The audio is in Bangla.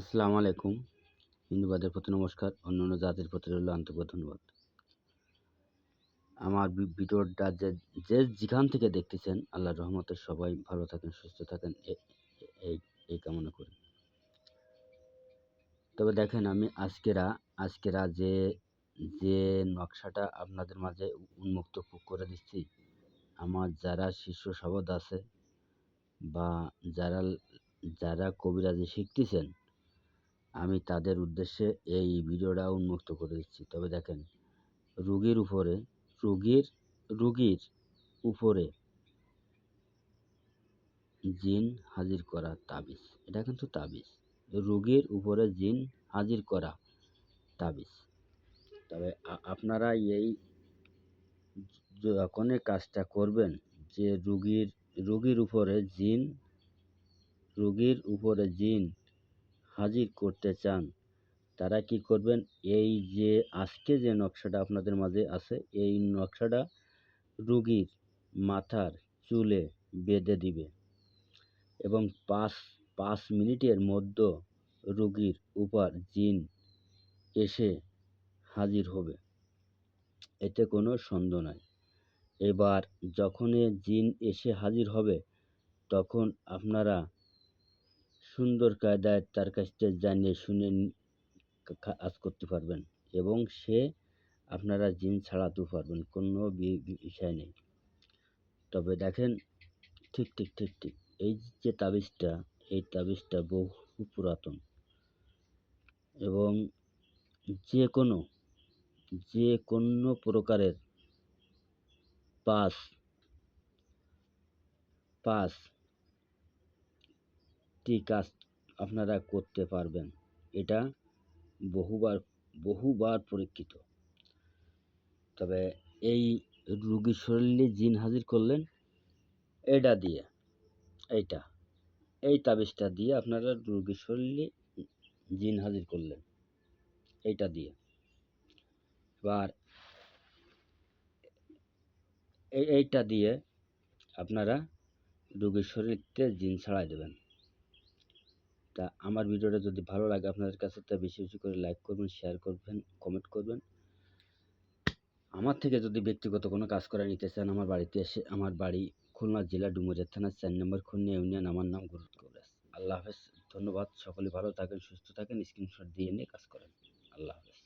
আসসালামু আলাইকুম। হিন্দুবাদের প্রতি নমস্কার, অন্য অন্য জাতির প্রতি রইল আন্তরিক ধন্যবাদ। আমার ভিডিওটা যে যে যেখান থেকে দেখতেছেন, আল্লাহর রহমতে সবাই ভালো থাকেন, সুস্থ থাকেন এই এই কামনা করি। তবে দেখেন, আমি আজকেরা আজকেরা যে যে নকশাটা আপনাদের মাঝে উন্মুক্ত করে দিচ্ছি, আমার যারা শিষ্য শবদ আছে বা যারা যারা কবিরাজি শিখতেছেন আমি তাদের উদ্দেশ্যে এই ভিডিওটা উন্মুক্ত করে দিচ্ছি। তবে দেখেন, রুগীর উপরে, রুগীর রুগীর উপরে জিন হাজির করা তাবিজ। এটা কিন্তু তাবিজ। রুগীর উপরে জিন হাজির করা তাবিজ। তবে আপনারা এই যখন কাজটা করবেন, যে রুগীর রুগীর উপরে জিন, রুগীর উপরে জিন হাজির করতে চান, তারা কি করবেন? এই যে আজকে যে নকশাটা আপনাদের মাঝে আছে, এই নকশাটা রুগীর মাথার চুলে বেঁধে দিবে এবং পাঁচ পাঁচ মিনিটের মধ্যে রুগীর উপর জিন এসে হাজির হবে। এতে কোনো সন্দেহ নাই। এবার যখন জিন এসে হাজির হবে, তখন আপনারা সুন্দর কায়দায় তার কাছ থেকে জানিয়ে শুনে কাজ করতে পারবেন। এবং সে আপনারা জিন ছাড়াতেও পারবেন, কোনো বিষয় নেই। তবে দেখেন, ঠিক ঠিক ঠিক ঠিক, এই যে তাবিজটা, এই তাবিজটা বহু পুরাতন। এবং যে কোনো যে কোনো প্রকারের পাস পাস টি কাজ আপনারা করতে পারবেন? এটা বহুবার বহুবার পরীক্ষিত। তবে এই রুগীর শরীরে জিন হাজির করলেন, এটা দিয়ে, এইটা, এই তাবিজটা দিয়ে আপনারা রুগীর শরীরে জিন হাজির করলেন, এইটা দিয়ে। এবার এই, এইটা দিয়ে আপনারা রোগীর শরীরতে জিন ছাড়াই দেবেন। তা আমার ভিডিওটা যদি ভালো লাগে আপনাদের কাছে, তা বেশি বেশি করে লাইক করবেন শেয়ার করবেন কমেন্ট করবেন। আমার থেকে যদি ব্যক্তিগত কোনো কাজ করে নিতে চান, আমার বাড়িতে এসে আমার বাড়ি খুলনা জেলা ডুমুরিয়া থানা চার নম্বর খুলনা ইউনিয়ন, আমার নাম গুরুত আল্লাহ হাফেজ। ধন্যবাদ। সকলে ভালো থাকেন, সুস্থ থাকেন। স্ক্রিনশট দিয়ে নিয়ে কাজ করেন। আল্লাহ হাফেজ।